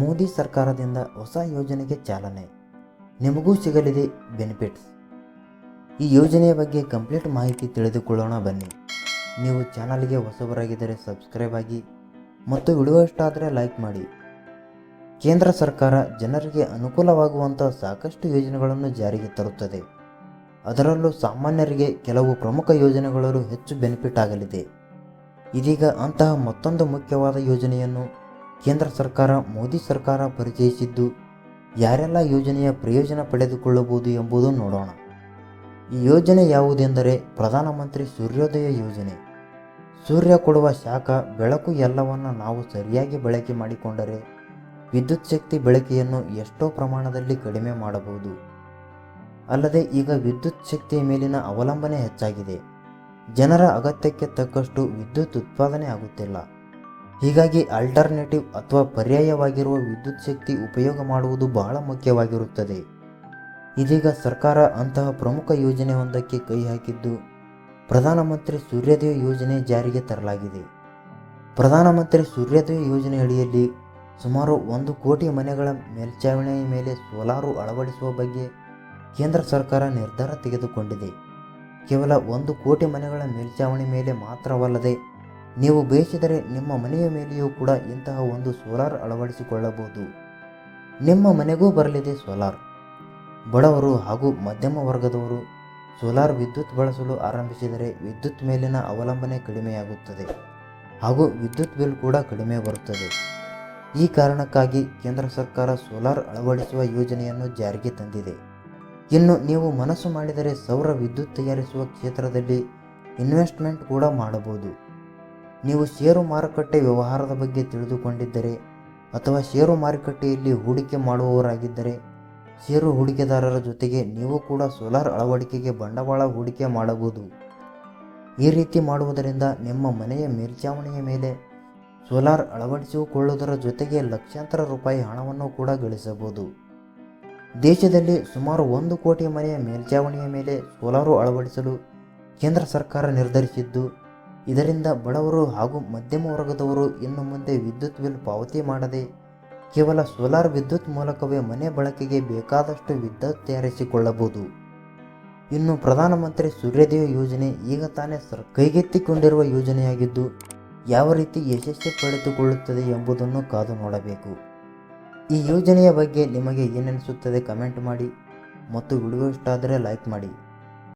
ಮೋದಿ ಸರ್ಕಾರದಿಂದ ಹೊಸ ಯೋಜನೆಗೆ ಚಾಲನೆ. ನಿಮಗೂ ಸಿಗಲಿದೆ ಬೆನಿಫಿಟ್ಸ್. ಈ ಯೋಜನೆಯ ಬಗ್ಗೆ ಕಂಪ್ಲೀಟ್ ಮಾಹಿತಿ ತಿಳಿದುಕೊಳ್ಳೋಣ ಬನ್ನಿ. ನೀವು ಚಾನಲ್ಗೆ ಹೊಸಬರಾಗಿದ್ದರೆ ಸಬ್ಸ್ಕ್ರೈಬ್ ಆಗಿ ಮತ್ತು ವಿಡಿಯೋ ಲೈಕ್ ಮಾಡಿ. ಕೇಂದ್ರ ಸರ್ಕಾರ ಜನರಿಗೆ ಅನುಕೂಲವಾಗುವಂಥ ಸಾಕಷ್ಟು ಯೋಜನೆಗಳನ್ನು ಜಾರಿಗೆ ತರುತ್ತದೆ. ಅದರಲ್ಲೂ ಸಾಮಾನ್ಯರಿಗೆ ಕೆಲವು ಪ್ರಮುಖ ಯೋಜನೆಗಳು ಹೆಚ್ಚು ಬೆನಿಫಿಟ್ ಆಗಲಿದೆ. ಇದೀಗ ಅಂತಹ ಮತ್ತೊಂದು ಮುಖ್ಯವಾದ ಯೋಜನೆಯನ್ನು ಕೇಂದ್ರ ಸರ್ಕಾರ, ಮೋದಿ ಸರ್ಕಾರ ಪರಿಚಯಿಸಿದ್ದು ಯಾರೆಲ್ಲ ಯೋಜನೆಯ ಪ್ರಯೋಜನ ಪಡೆದುಕೊಳ್ಳಬಹುದು ಎಂಬುದು ನೋಡೋಣ. ಈ ಯೋಜನೆ ಯಾವುದೆಂದರೆ ಪ್ರಧಾನಮಂತ್ರಿ ಸೂರ್ಯೋದಯ ಯೋಜನೆ. ಸೂರ್ಯ ಕೊಡುವ ಶಾಖ, ಬೆಳಕು ಎಲ್ಲವನ್ನು ನಾವು ಸರಿಯಾಗಿ ಬಳಕೆ ಮಾಡಿಕೊಂಡರೆ ವಿದ್ಯುತ್ ಶಕ್ತಿ ಬಳಕೆಯನ್ನು ಎಷ್ಟೋ ಪ್ರಮಾಣದಲ್ಲಿ ಕಡಿಮೆ ಮಾಡಬಹುದು. ಅಲ್ಲದೆ ಈಗ ವಿದ್ಯುತ್ ಶಕ್ತಿಯ ಮೇಲಿನ ಅವಲಂಬನೆ ಹೆಚ್ಚಾಗಿದೆ. ಜನರ ಅಗತ್ಯಕ್ಕೆ ತಕ್ಕಷ್ಟು ವಿದ್ಯುತ್ ಉತ್ಪಾದನೆ ಆಗುತ್ತಿಲ್ಲ. ಹೀಗಾಗಿ ಆಲ್ಟರ್ನೇಟಿವ್ ಅಥವಾ ಪರ್ಯಾಯವಾಗಿರುವ ವಿದ್ಯುತ್ ಶಕ್ತಿ ಉಪಯೋಗ ಮಾಡುವುದು ಬಹಳ ಮುಖ್ಯವಾಗಿರುತ್ತದೆ. ಇದೀಗ ಸರ್ಕಾರ ಅಂತಹ ಪ್ರಮುಖ ಯೋಜನೆಯೊಂದಕ್ಕೆ ಕೈ ಹಾಕಿದ್ದು ಪ್ರಧಾನಮಂತ್ರಿ ಸೂರ್ಯೋದಯ ಯೋಜನೆ ಜಾರಿಗೆ ತರಲಾಗಿದೆ. ಪ್ರಧಾನಮಂತ್ರಿ ಸೂರ್ಯೋದಯ ಯೋಜನೆ ಅಡಿಯಲ್ಲಿ ಸುಮಾರು ಒಂದು ಕೋಟಿ ಮನೆಗಳ ಮೇಲ್ಚಾವಣಿಯ ಮೇಲೆ ಸೋಲಾರು ಅಳವಡಿಸುವ ಬಗ್ಗೆ ಕೇಂದ್ರ ಸರ್ಕಾರ ನಿರ್ಧಾರ ತೆಗೆದುಕೊಂಡಿದೆ. ಕೇವಲ ಒಂದು ಕೋಟಿ ಮನೆಗಳ ಮೇಲ್ಚಾವಣಿ ಮೇಲೆ ಮಾತ್ರವಲ್ಲದೆ ನೀವು ಬಯಸಿದರೆ ನಿಮ್ಮ ಮನೆಯ ಮೇಲೆಯೂ ಕೂಡ ಇಂತಹ ಒಂದು ಸೋಲಾರ್ ಅಳವಡಿಸಿಕೊಳ್ಳಬಹುದು. ನಿಮ್ಮ ಮನೆಗೂ ಬರಲಿದೆ ಸೋಲಾರ್. ಬಡವರು ಹಾಗೂ ಮಧ್ಯಮ ವರ್ಗದವರು ಸೋಲಾರ್ ವಿದ್ಯುತ್ ಬಳಸಲು ಆರಂಭಿಸಿದರೆ ವಿದ್ಯುತ್ ಮೇಲಿನ ಅವಲಂಬನೆ ಕಡಿಮೆಯಾಗುತ್ತದೆ ಹಾಗೂ ವಿದ್ಯುತ್ ಬಿಲ್ ಕೂಡ ಕಡಿಮೆ ಬರುತ್ತದೆ. ಈ ಕಾರಣಕ್ಕಾಗಿ ಕೇಂದ್ರ ಸರ್ಕಾರ ಸೋಲಾರ್ ಅಳವಡಿಸುವ ಯೋಜನೆಯನ್ನು ಜಾರಿಗೆ ತಂದಿದೆ. ಇನ್ನು ನೀವು ಮನಸ್ಸು ಮಾಡಿದರೆ ಸೌರ ವಿದ್ಯುತ್ ತಯಾರಿಸುವ ಕ್ಷೇತ್ರದಲ್ಲಿ ಇನ್ವೆಸ್ಟ್ಮೆಂಟ್ ಕೂಡ ಮಾಡಬಹುದು. ನೀವು ಷೇರು ಮಾರುಕಟ್ಟೆ ವ್ಯವಹಾರದ ಬಗ್ಗೆ ತಿಳಿದುಕೊಂಡಿದ್ದರೆ ಅಥವಾ ಷೇರು ಮಾರುಕಟ್ಟೆಯಲ್ಲಿ ಹೂಡಿಕೆ ಮಾಡುವವರಾಗಿದ್ದರೆ, ಷೇರು ಹೂಡಿಕೆದಾರರ ಜೊತೆಗೆ ನೀವು ಕೂಡ ಸೋಲಾರ್ ಅಳವಡಿಕೆಗೆ ಬಂಡವಾಳ ಹೂಡಿಕೆ ಮಾಡಬಹುದು. ಈ ರೀತಿ ಮಾಡುವುದರಿಂದ ನಿಮ್ಮ ಮನೆಯ ಮೇಲ್ಛಾವಣಿಯ ಮೇಲೆ ಸೋಲಾರ್ ಅಳವಡಿಸಿಕೊಳ್ಳುವುದರ ಜೊತೆಗೆ ಲಕ್ಷಾಂತರ ರೂಪಾಯಿ ಹಣವನ್ನು ಕೂಡ ಗಳಿಸಬಹುದು. ದೇಶದಲ್ಲಿ ಸುಮಾರು ಒಂದು ಕೋಟಿ ಮನೆಯ ಮೇಲ್ಛಾವಣಿಯ ಮೇಲೆ ಸೋಲಾರು ಅಳವಡಿಸಲು ಕೇಂದ್ರ ಸರ್ಕಾರ ನಿರ್ಧರಿಸಿದ್ದು ಇದರಿಂದ ಬಡವರು ಹಾಗೂ ಮಧ್ಯಮ ವರ್ಗದವರು ಇನ್ನು ಮುಂದೆ ವಿದ್ಯುತ್ ಬಿಲ್ ಪಾವತಿ ಮಾಡದೆ ಕೇವಲ ಸೋಲಾರ್ ವಿದ್ಯುತ್ ಮೂಲಕವೇ ಮನೆ ಬಳಕೆಗೆ ಬೇಕಾದಷ್ಟು ವಿದ್ಯುತ್ ತಯಾರಿಸಿಕೊಳ್ಳಬಹುದು. ಇನ್ನು ಪ್ರಧಾನಮಂತ್ರಿ ಸೂರ್ಯೋದಯ ಯೋಜನೆ ಈಗ ತಾನೇ ಸರ್ ಕೈಗೆತ್ತಿಕೊಂಡಿರುವ ಯೋಜನೆಯಾಗಿದ್ದು, ಯಾವ ರೀತಿ ಯಶಸ್ಸು ಪಡೆದುಕೊಳ್ಳುತ್ತದೆ ಎಂಬುದನ್ನು ಕಾದು ನೋಡಬೇಕು. ಈ ಯೋಜನೆಯ ಬಗ್ಗೆ ನಿಮಗೆ ಏನೆನಿಸುತ್ತದೆ ಕಮೆಂಟ್ ಮಾಡಿ ಮತ್ತು ವಿಡಿಯೋ ಇಷ್ಟ ಆದರೆ ಲೈಕ್ ಮಾಡಿ.